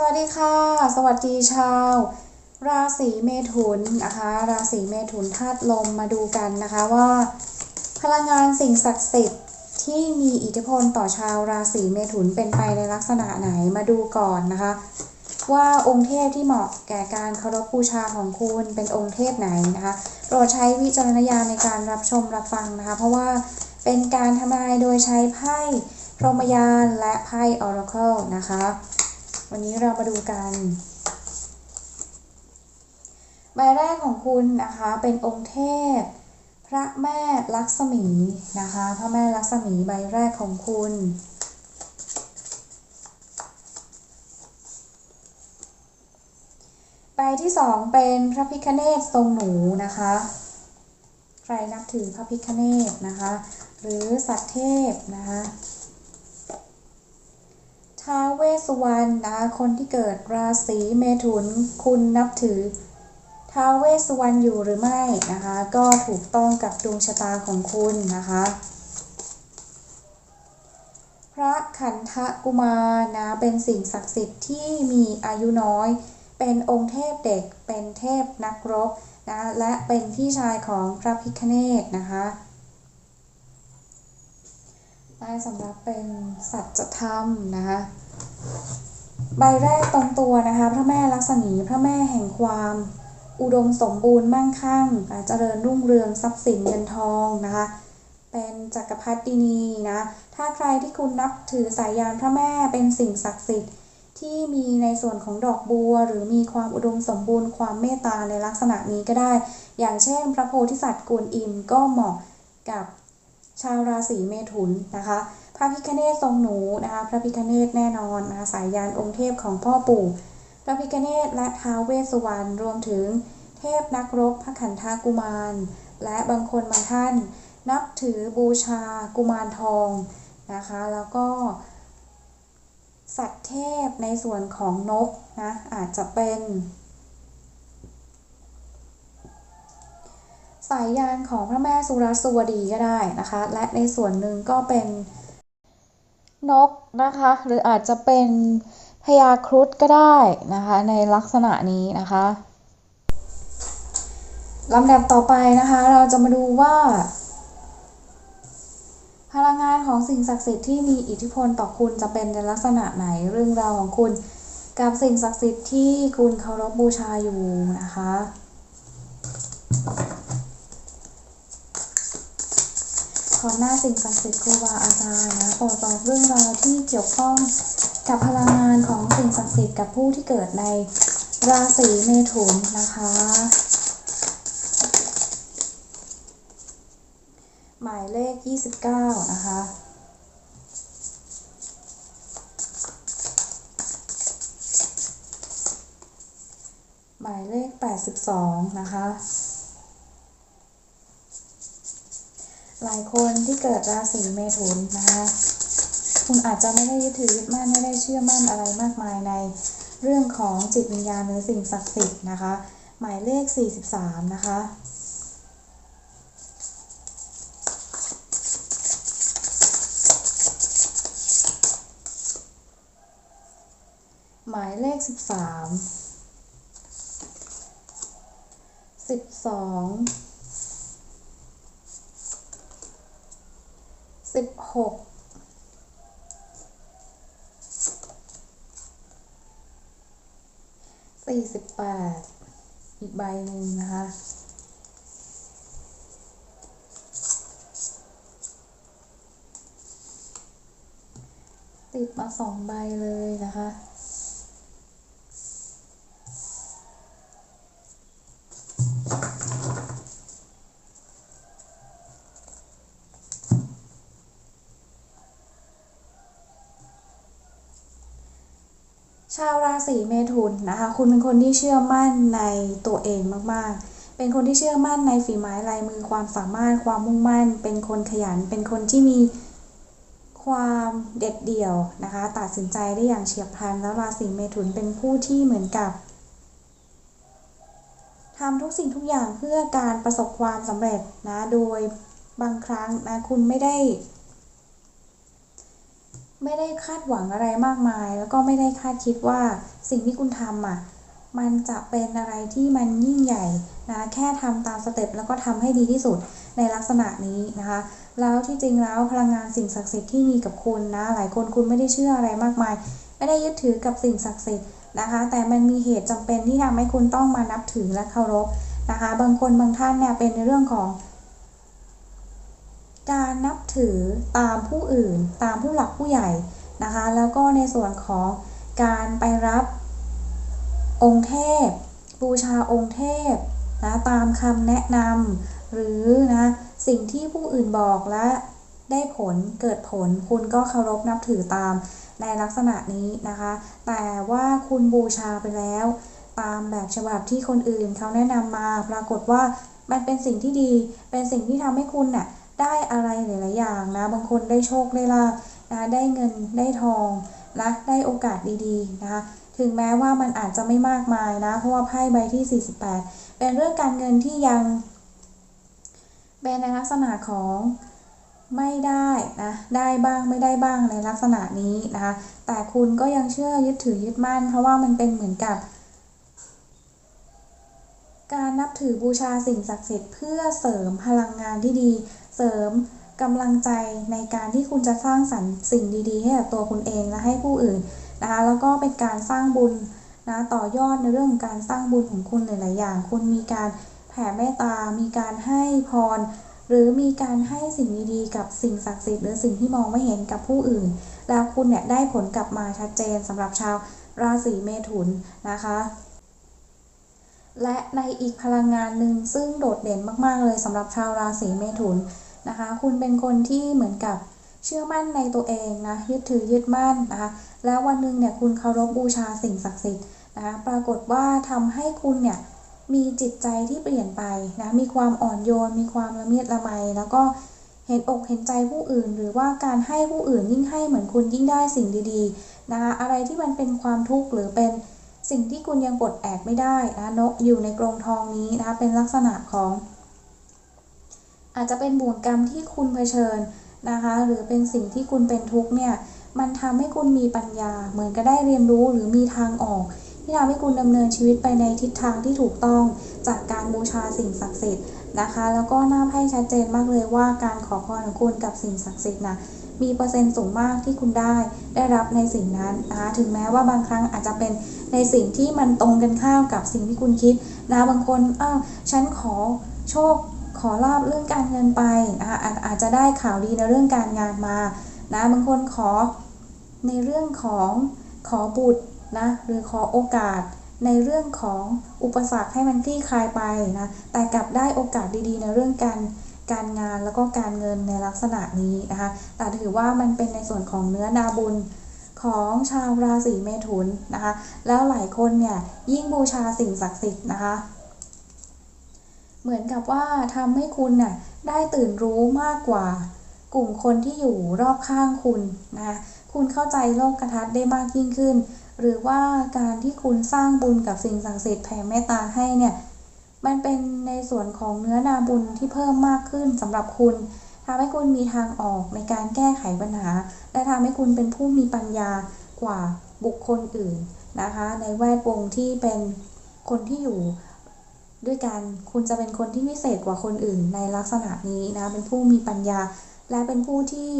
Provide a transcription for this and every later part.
สวัสดีค่ะ สวัสดีชาว ราศีเมถุนนะคะ ราศีเมถุนธาตุลมมาดูกันนะคะว่า พลังงานสิ่งศักดิ์สิทธิ์ที่มีอิทธิพลต่อชาวราศีเมถุนเป็นไปในลักษณะไหนมาดูก่อนนะคะ ว่าองค์เทพที่เหมาะแก่การเคารพบูชาของคุณเป็นองค์เทพไหนนะคะโปรดใช้วิจารณญาณในการรับชมรับฟังนะคะ เพราะว่าเป็นการทำนายโดยใช้ไพ่พรหมยานและไพ่ออราเคิลนะคะ วันนี้เรามาดูกัน ใบแรกของคุณนะคะเป็นองค์เทพ พระแม่ลักษมีนะคะ พระแม่ลักษมีใบแรกของคุณใบที่สองเป็นพระพิคเนตทรงหนูนะคะ ใครนับถือพระพิคเนตนะคะ หรือสัตว์เทพนะคะ ท้าเวสสุวรรณนะคนที่เกิดราศีเมถุนคุณนับถือท้าเวสสุวรรณอยู่หรือไม่นะคะ ก็ถูกต้องกับดวงชะตาของคุณนะคะ พระขันธกุมารนะเป็นสิ่งศักดิ์สิทธิ์ที่มีอายุน้อย เป็นองค์เทพเด็กเป็นเทพนักรบนะและเป็นพี่ชายของพระพิคเนตนะคะได้สำหรับเป็นสัจธรรมนะคะ ใบแรกตรงตัวนะคะ พระแม่ลักษมีพระแม่แห่งความ อุดมสมบูรณ์มั่งคั่งเจริญรุ่งเรืองทรัพย์สินเงินทองนะคะ เป็นจักรพรรดินีนะ ถ้าใครที่คุณนับถือสายยานพระแม่เป็นสิ่งศักดิ์สิทธิ์ที่มีในส่วนของดอกบัว หรือมีความอุดมสมบูรณ์ความเมตตาในลักษณะนี้ก็ได้ อย่างเช่น พระโพธิสัตว์กวนอิมก็เหมาะกับชาวราศีเมถุนนะคะ พระพิคเนตทรงหนูนะคะพระพิคเนตแน่นอนนะคะสายยานองค์เทพของพ่อปู่ พระพิคเนตและท้าวเวสสุวรรณรวมถึงเทพนักรบพระขันธากุมาร และบางคนบางท่าน นับถือบูชากุมารทองนะคะแล้วก็ สัตว์เทพในส่วนของนกนะอาจจะเป็นสายยานของพระแม่สุรสวดีก็ได้นะคะ และในส่วนหนึ่งก็เป็น นกนะคะ หรืออาจจะเป็นพญาครุฑก็ได้นะคะ ในลักษณะนี้นะคะลำดับต่อไปนะคะ เราจะมาดูว่า พลังงานของสิ่งศักดิ์สิทธิ์ที่มีอิทธิพลต่อคุณจะเป็นในลักษณะไหนเรื่องราวของคุณ กับสิ่งศักดิ์สิทธิ์ที่คุณเคารพบูชาอยู่นะคะ ขอหน้าสิ่งศักดิ์สิทธิ์ครูบาอาจารย์นะโปรดบอกเรื่องราวที่เกี่ยวข้องกับพลังงานของสิ่งศักดิ์สิทธิ์กับผู้ที่เกิดในราศีเมถุนนะคะ หมายเลข 29 นะคะหมายเลข 82 นะคะ หลายคนที่เกิดราศีเมถุนนะคะคุณอาจจะไม่ได้ยึดถือยึดมั่นไม่ได้เชื่อมั่นอะไรมากมายใน เรื่องของจิตวิญญาณหรือสิ่งศักดิ์สิทธิ์นะคะ หมายเลข 43 นะคะหมายเลข 13 12 16 48อีกใบหนึ่งนะคะติดมาสองใบเลยนะคะ ชาวราศีเมถุนนะคะ คุณเป็นคนที่เชื่อมั่นในตัวเองมากๆ เป็นคนที่เชื่อมั่นในฝีไม้ลายมือความสามารถความมุ่งมั่น เป็นคนขยัน เป็นคนที่มีความเด็ดเดี่ยวนะคะ ตัดสินใจได้อย่างเฉียบพลัน แล้วราศีเมถุนเป็นผู้ที่เหมือนกับทำทุกสิ่งทุกอย่างเพื่อการประสบความสำเร็จนะ โดยบางครั้งนะคุณไม่ได้ ไม่ได้คาดหวังอะไรมากมาย แล้วก็ไม่ได้คาดคิดว่าสิ่งที่คุณทำอะมันจะเป็นอะไรที่มันยิ่งใหญ่นะแค่ทำตามสเต็ปแล้วก็ทำให้ดีที่สุดในลักษณะนี้นะคะ แล้วที่จริงแล้วพลังงานสิ่งศักดิ์สิทธิ์ที่มีกับคุณนะ หลายคนคุณไม่ได้เชื่ออะไรมากมาย ไม่ได้ยึดถือกับสิ่งศักดิ์สิทธิ์นะคะ แต่มันมีเหตุจำเป็นที่ทำให้คุณต้องมานับถือและเคารพนะคะ บางคนบางท่านเนี่ยเป็นในเรื่องของ การนับถือตามผู้อื่น ตามผู้หลักผู้ใหญ่นะคะ แล้วก็ในส่วนของการไปรับองค์เทพ บูชาองค์เทพนะตามคำแนะนำหรือนะสิ่งที่ผู้อื่นบอกและได้ผลเกิดผลคุณก็เคารพนับถือตามในลักษณะนี้นะคะ แต่ว่าคุณบูชาไปแล้ว ตามแบบฉบับที่คนอื่นเขาแนะนำมาปรากฏว่ามันเป็นสิ่งที่ดี เป็นสิ่งที่ทำให้คุณน่ะ ได้อะไรหลายๆอย่างนะ บางคนได้โชคได้ลาภนะได้เงินได้ทองนะได้โอกาสดีๆนะคะถึงแม้ว่ามันอาจจะไม่มากมายนะ เพราะว่าไพ่ใบที่ 48 เป็นเรื่องการเงินที่ยังเป็นในลักษณะของไม่ได้นะได้บ้างไม่ได้บ้างในลักษณะนี้นะคะแต่คุณก็ยังเชื่อยึดถือยึดมั่น เพราะว่ามันเป็นเหมือนกับ การนับถือบูชาสิ่งศักดิ์สิทธิ์เพื่อเสริมพลังงานที่ดี เสริมกำลังใจในการที่คุณจะสร้างสรรค์สิ่งดีๆ ให้กับตัวคุณเองและให้ผู้อื่นนะคะแล้วก็เป็นการสร้างบุญนะต่อยอดในเรื่องการสร้างบุญของคุณหลายๆอย่าง คุณมีการแผ่เมตตา มีการให้พร หรือมีการให้สิ่งดีๆ กับสิ่งศักดิ์สิทธิ์หรือสิ่งที่มองไม่เห็นกับผู้อื่น แล้วคุณเนี่ยได้ผลกลับมาชัดเจนสำหรับชาวราศีเมถุนนะคะและในอีกพลังงานหนึ่งซึ่งโดดเด่นมาก ๆ เลยสำหรับชาวราศีเมถุน นะคะ คุณเป็นคนที่เหมือนกับเชื่อมั่นในตัวเองนะยึดถือยึดมั่นนะคะแล้ววันหนึ่งเนี่ยคุณเคารพบูชาสิ่งศักดิ์สิทธิ์นะคะปรากฏว่าทำให้คุณเนี่ยมีจิตใจที่เปลี่ยนไปนะมีความอ่อนโยน มีความละเมียดละไม แล้วก็เห็นอกเห็นใจผู้อื่น หรือว่าการให้ผู้อื่นยิ่งให้เหมือนคุณยิ่งได้สิ่งดีๆนะคะอะไรที่มันเป็นความทุกข์หรือเป็นสิ่งที่คุณยังปลดแอกไม่ได้นะนกอยู่ในกรงทองนี้นะคะเป็นลักษณะของ อาจจะเป็นบ่วงกรรมที่คุณเผชิญนะคะ หรือเป็นสิ่งที่คุณเป็นทุกข์เนี่ย มันทำให้คุณมีปัญญา เหมือนก็ได้เรียนรู้หรือมีทางออก ที่ทำให้คุณดำเนินชีวิตไปในทิศทางที่ถูกต้องจากการบูชาสิ่งศักดิ์สิทธิ์นะคะ แล้วก็หน่าให้ชัดเจนมากเลยว่าการขอพรของคุณกับสิ่งศักดิ์สิทธิ์นะมีเปอร์เซ็นต์สูงมากที่คุณได้ได้รับในสิ่งนั้นนะคะถึงแม้ว่าบางครั้งอาจจะเป็นในสิ่งที่มันตรงกันข้ามกับสิ่งที่คุณคิดนะบางคนอ้าวฉันขอโชค ขอลาบเรื่องการเงินไปนะคะอาจจะได้ข่าวดีในเรื่องการงานมานะบางคนขอในเรื่องของขอบุตรนะหรือขอโอกาสในเรื่องของอุปสรรคให้มันคลี่คลายไปนะแต่กลับได้โอกาสดีๆ ในเรื่องการการงานแล้วก็การเงินในลักษณะนี้นะคะแต่ถือว่ามันเป็นในส่วนของเนื้อนาบุญของชาวราศีเมถุนนะคะ แล้วหลายคนเนี่ยยิ่งบูชาสิ่งศักดิ์สิทธิ์นะคะ เหมือนกับว่าทำให้คุณน่ะได้ตื่นรู้มากกว่า กลุ่มคนที่อยู่รอบข้างคุณนะคุณเข้าใจโลกกระทัดได้มากยิ่งขึ้น หรือว่าการที่คุณสร้างบุญกับสิ่งศักดิ์สิทธิ์แผ่เมตตาให้เนี่ยมันเป็นในส่วนของเนื้อนาบุญที่เพิ่มมากขึ้นสำหรับคุณทำให้คุณมีทางออกในการแก้ไขปัญหา และทำให้คุณเป็นผู้มีปัญญากว่าบุคคลอื่นนะคะ ในแวดวงที่เป็นคนที่อยู่ ด้วยกันคุณจะเป็นคนที่พิเศษกว่าคนอื่นในลักษณะนี้นะ เป็นผู้มีปัญญา และเป็นผู้ที่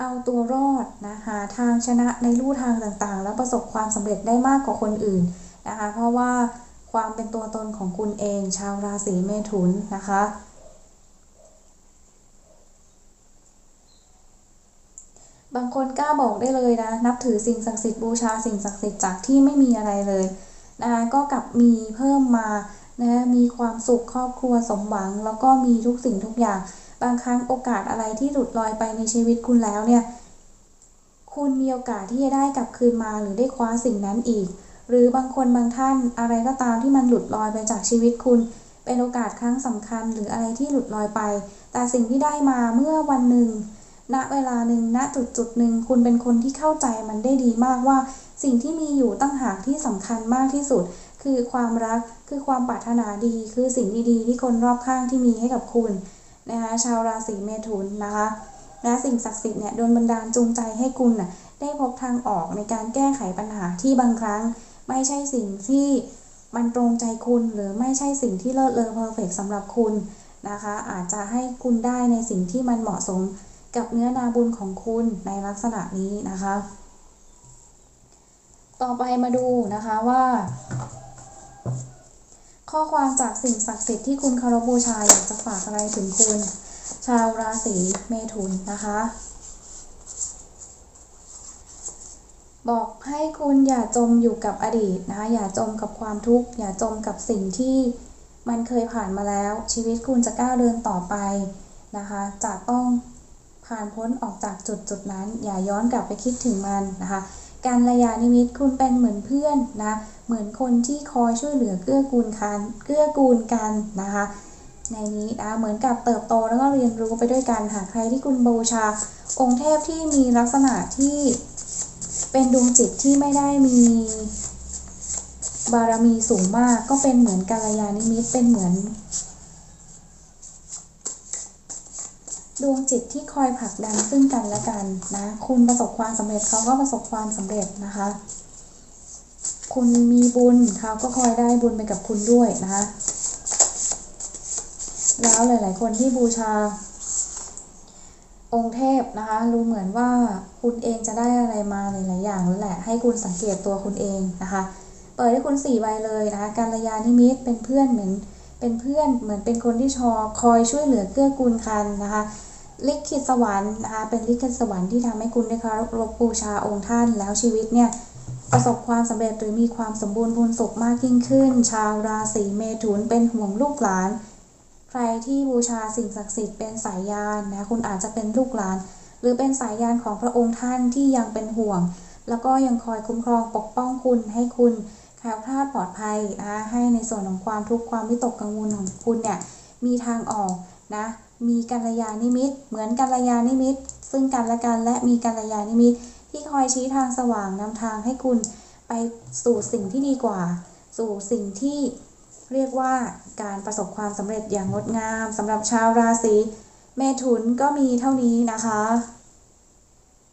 เอาตัวรอดนะหาทางชนะในลู่ทางต่างๆ แล้วประสบความสำเร็จได้มากกว่าคนอื่นนะคะ เพราะว่าความเป็นตัวตนของคุณเอง ชาวราศีเมถุนนะคะ บางคนกล้าบอกได้เลยนะ นับถือสิ่งศักดิ์สิทธิ์บูชาสิ่งศักดิ์สิทธิ์จากที่ไม่มีอะไรเลย นะคะก็กลับมีเพิ่มมานะมีความสุขครอบครัวสมหวัง แล้วก็มีทุกสิ่งทุกอย่าง บางครั้งโอกาสอะไรที่หลุดลอยไปในชีวิตคุณแล้วเนี่ยคุณมีโอกาสที่จะได้กลับคืนมาหรือได้คว้าสิ่งนั้นอีก หรือบางคนบางท่านอะไรก็ตามที่มันหลุดลอยไปจากชีวิตคุณ เป็นโอกาสครั้งสำคัญหรืออะไรที่หลุดลอยไป แต่สิ่งที่ได้มาเมื่อวันหนึ่งณเวลาหนึ่งณจุดจุดหนึ่งคุณเป็นคนที่เข้าใจมันได้ดีมากว่า สิ่งที่มีอยู่ตั้งหากที่สำคัญมากที่สุด คือความรักคือความปรารถนาดี คือสิ่งดีๆ ที่คนรอบข้างที่มีให้กับคุณนะคะชาวราศีเมถุนนะคะและสิ่งศักดิ์สิทธิ์เนี่ยโดนบันดาลจูงใจให้คุณน่ะได้พบทางออกในการแก้ไขปัญหาที่บางครั้ง ไม่ใช่สิ่งที่มันตรงใจคุณหรือไม่ใช่สิ่งที่เลิศเลอเพอร์เฟกสำหรับคุณนะคะ อาจจะให้คุณได้ในสิ่งที่มันเหมาะสมกับเนื้อนาบุญของคุณในลักษณะนี้นะคะ ต่อไปมาดูนะคะว่า ข้อความจากสิ่งศักดิ์สิทธิ์ที่คุณคารบูชาอยากจะฝากอะไรถึงคุณ ชาวราศีเมถุนนะคะ บอกให้คุณอย่าจมอยู่กับอดีตนะคะ อย่าจมกับความทุกข์ อย่าจมกับสิ่งที่มันเคยผ่านมาแล้ว ชีวิตคุณจะก้าวเดินต่อไปนะคะ จะต้องผ่านพ้นออกจากจุดจุดนั้น อย่าย้อนกลับไปคิดถึงมันนะคะ การระยานิมิตคุณเป็นเหมือนเพื่อนนะ เหมือนคนที่คอยช่วยเหลือเกื้อกูลกันเกื้อกูลกันนะคะ ในนี้นะเหมือนกับเติบโตแล้วก็เรียนรู้ไปด้วยกันหากใครที่คุณบูชา องค์เทพที่มีลักษณะที่เป็นดวงจิตที่ไม่ได้มีบารมีสูงมากก็เป็นเหมือนกัลยาณมิตรเป็นเหมือน ดวงจิตที่คอยผลักดันซึ่งกันและกันนะ คุณประสบความสำเร็จเขาก็ประสบความสำเร็จนะคะ คุณมีบุญเขาก็คอยได้บุญไปกับคุณด้วยนะคะ แล้วหลาย ๆ คนที่บูชา องค์เทพนะคะ รู้เหมือนว่าคุณเองจะได้อะไรมาหลาย ๆ อย่างแล้วแหละ ให้คุณสังเกตตัวคุณเองนะคะ เปิดให้คุณสี่ใบเลยนะคะการระยานิมิตเป็นเพื่อนเหมือนเป็นเพื่อนเหมือนเป็นคนที่ชอคอยช่วยเหลือเกื้อกูลกันนะคะ ลิขิตสวรรค์นะคะเป็นลิขิตสวรรค์ที่ทำให้คุณได้เคารพบูชาองค์ท่าน แล้วชีวิตเนี่ยประสบความสำเร็จหรือมีความสมบูรณ์พูนสุขมากยิ่งขึ้น ชาวราศีเมถุนเป็นห่วงลูกหลาน ใครที่บูชาสิ่งศักดิ์สิทธิ์เป็นสายยานนะคุณอาจจะเป็นลูกหลาน หรือเป็นสายยานของพระองค์ท่านที่ยังเป็นห่วง แล้วก็ยังคอยคุ้มครองปกป้องคุณให้คุณแคล้วคลาดปลอดภัยนะให้ในส่วนของความทุกข์ความวิตกกังวลของคุณเนี่ยมีทางออกนะ มีกัลยาณิมิต เหมือนกัลยาณิมิต ซึ่งกันและกันและมีกัลยาณิมิต ที่คอยชี้ทางสว่างนำทางให้คุณไปสู่สิ่งที่ดีกว่า สู่สิ่งที่เรียกว่าการประสบความสำเร็จอย่างงดงามสำหรับชาวราศีเมถุนก็มีเท่านี้นะคะ